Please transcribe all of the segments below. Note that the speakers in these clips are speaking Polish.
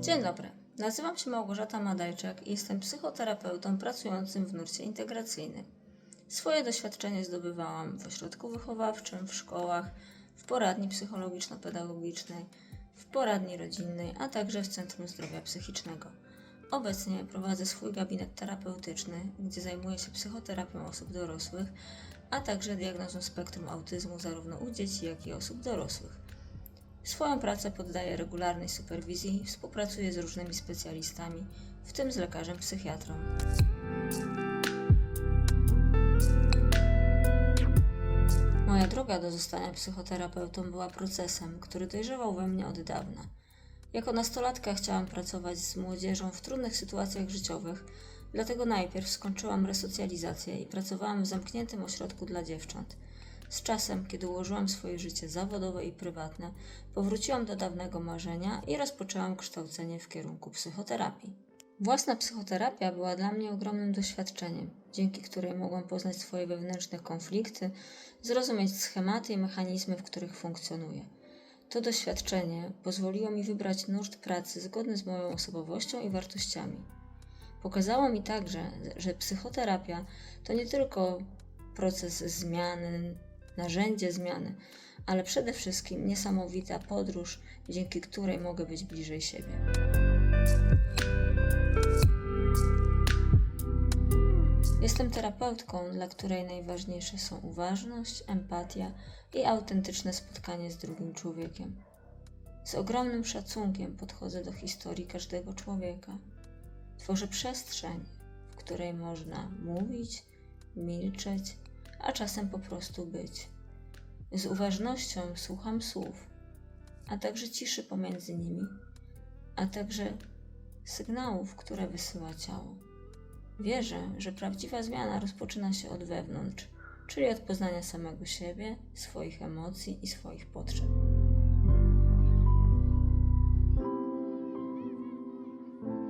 Dzień dobry. Nazywam się Małgorzata Madajczak i jestem psychoterapeutą pracującym w nurcie integracyjnym. Swoje doświadczenie zdobywałam w ośrodku wychowawczym, w szkołach, w poradni psychologiczno-pedagogicznej, w poradni rodzinnej, a także w Centrum Zdrowia Psychicznego. Obecnie prowadzę swój gabinet terapeutyczny, gdzie zajmuję się psychoterapią osób dorosłych, a także diagnozą spektrum autyzmu zarówno u dzieci, jak i osób dorosłych. Swoją pracę poddaję regularnej superwizji, współpracuję z różnymi specjalistami, w tym z lekarzem psychiatrą. Moja droga do zostania psychoterapeutą była procesem, który dojrzewał we mnie od dawna. Jako nastolatka chciałam pracować z młodzieżą w trudnych sytuacjach życiowych, dlatego najpierw skończyłam resocjalizację i pracowałam w zamkniętym ośrodku dla dziewcząt. Z czasem, kiedy ułożyłam swoje życie zawodowe i prywatne, powróciłam do dawnego marzenia i rozpoczęłam kształcenie w kierunku psychoterapii. Własna psychoterapia była dla mnie ogromnym doświadczeniem, dzięki której mogłam poznać swoje wewnętrzne konflikty, zrozumieć schematy i mechanizmy, w których funkcjonuję. To doświadczenie pozwoliło mi wybrać nurt pracy zgodny z moją osobowością i wartościami. Pokazało mi także, że psychoterapia to nie tylko proces zmiany, narzędzie zmiany, ale przede wszystkim niesamowita podróż, dzięki której mogę być bliżej siebie. Jestem terapeutką, dla której najważniejsze są uważność, empatia i autentyczne spotkanie z drugim człowiekiem. Z ogromnym szacunkiem podchodzę do historii każdego człowieka. Tworzę przestrzeń, w której można mówić, milczeć, a czasem po prostu być. Z uważnością słucham słów, a także ciszy pomiędzy nimi, a także sygnałów, które wysyła ciało. Wierzę, że prawdziwa zmiana rozpoczyna się od wewnątrz, czyli od poznania samego siebie, swoich emocji i swoich potrzeb.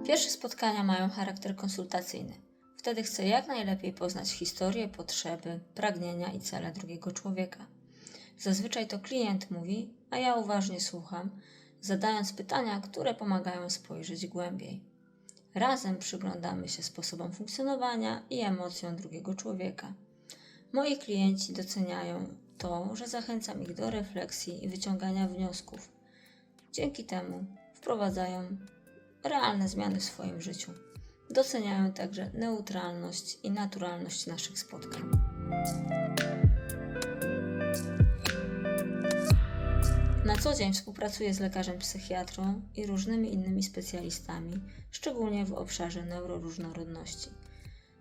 Pierwsze spotkania mają charakter konsultacyjny. Wtedy chcę jak najlepiej poznać historię, potrzeby, pragnienia i cele drugiego człowieka. Zazwyczaj to klient mówi, a ja uważnie słucham, zadając pytania, które pomagają spojrzeć głębiej. Razem przyglądamy się sposobom funkcjonowania i emocjom drugiego człowieka. Moi klienci doceniają to, że zachęcam ich do refleksji i wyciągania wniosków. Dzięki temu wprowadzają realne zmiany w swoim życiu. Doceniają także neutralność i naturalność naszych spotkań. Na co dzień współpracuję z lekarzem psychiatrą i różnymi innymi specjalistami, szczególnie w obszarze neuroróżnorodności.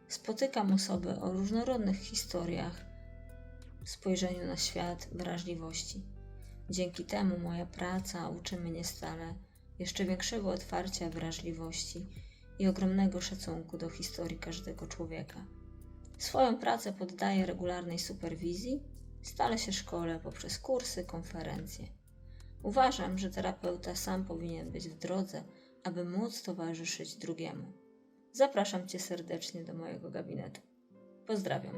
Spotykam osoby o różnorodnych historiach, spojrzeniu na świat, wrażliwości. Dzięki temu moja praca uczy mnie stale jeszcze większego otwarcia wrażliwości i ogromnego szacunku do historii każdego człowieka. Swoją pracę poddaję regularnej superwizji, stale się szkole poprzez kursy, konferencje. Uważam, że terapeuta sam powinien być w drodze, aby móc towarzyszyć drugiemu. Zapraszam Cię serdecznie do mojego gabinetu. Pozdrawiam.